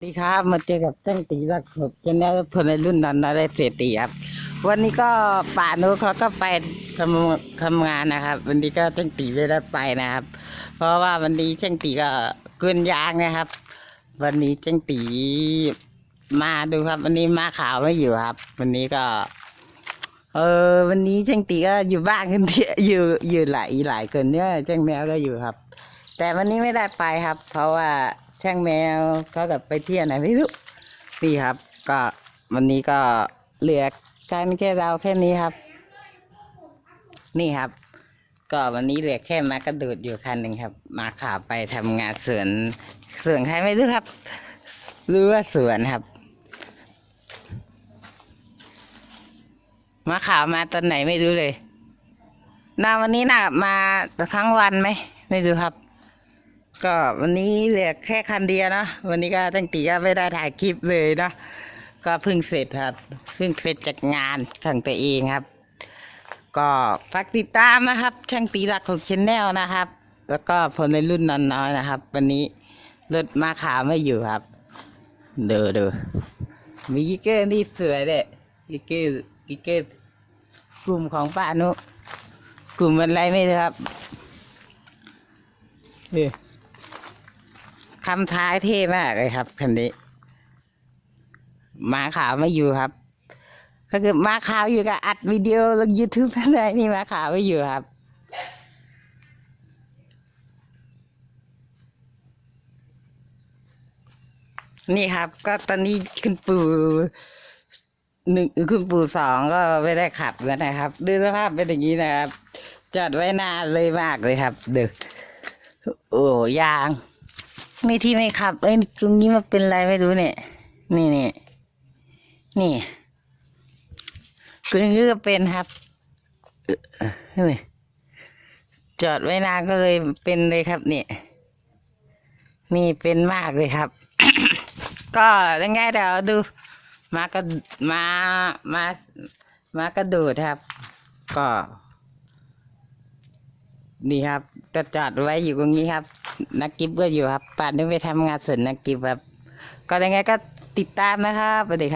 สวัสดีครับมาเจอกับช่างตีรักผมจะแนวพลในรุ่นนั้นนะได้เศรษฐีครับ วันนี้ก็ป่านุเขาก็ไปทำทำงานนะครับ วันนี้ก็ช่างตีไม่ได้ไปนะครับ เพราะว่าวันนี้ช่างตีก็เกินยางนะครับ วันนี้ช่างตีมาดูครับ วันนี้มาขาวไม่อยู่ครับ วันนี้ก็ เออวันนี้ช่างตีก็อยู่บ้านกันเดียอยู่อยู่หลายหลายคนเนี่ยช่างแมวก็อยู่ครับ แต่วันนี้ไม่ได้ไปครับ เพราะว่า ช่งแมวเขากับไปเที่ยวไหนไม่รู้นี่ครับ ก็วันนี้ก็เหลือกันแค่เราแค่นี้ครับ นี่ครับ ก็วันนี้เหลือแค่มากระโดดอยู่คันหนึ่งครับ มาข่าวไปทำงานสวนสวนใครไม่รู้ครับรู้ว่าสวนครับ มาข่าวมาตอนไหนไม่รู้เลยนาวันนี้น่ะมาทั้งวันไหมไม่รู้ครับ ก็วันนี้เหลือแค่คันเดียวนะ วันนี้ก็ตั้งตีก็ไม่ได้ถ่ายคลิปเลยนะ ก็เพิ่งเสร็จครับ เพิ่งเสร็จจากงานของตัวเองครับ ก็ฝากติดตามนะครับ ช่างตีรักของชแนลนะครับ แล้วก็พลในรุ่นนอนน้อยนะครับ วันนี้รถมาขาวไม่อยู่ครับ เดูดูมีกิ๊กเกอร์นี่สวยเลยกิ๊กเกอร์กิ๊กเกอร์กลุ่มของป้านุกลุ่มอะไรไม่รู้ครับเฮ้ คำท้ายเท่มากเลยครับคันนี้มาขาวไม่อยู่ครับ ถ้าเกิดมาขาวอยู่ก็อัดวิดีโอลงยูทูบอะไรนี่มาขาวไม่อยู่ครับนี่ครับ ก็ตอนนี้คุณปู่หนึ่งคุณปู่สองก็ไม่ได้ขับแล้วนะครับดูสภาพเป็นอย่างนี้นะครับ จอดไว้นานเลยมากเลยครับเด็กโอ้ยาง นี่ที่ไม่ขับ เอ้ยตรงนี้มันเป็นไรไม่รู้เนี่ย นี่นี่นี่ตรงนี้ก็เป็นครับเอ่อเฮ้ยจอดไว้นานก็เลยเป็นเลยครับเนี่ยนี่เป็นมากเลยครับ ก็ยังไงเดี๋ยวดู มากระมามามากระโดดครับ ก็ นี่ครับจะจอดไว้อยู่ตรงนี้ครับ นักกิฟก็อยู่ครับป่านนี้ไปทำงานเสร็จนักกิฟครับ ก็ยังไงก็ติดตามนะครับสวัสดีครับ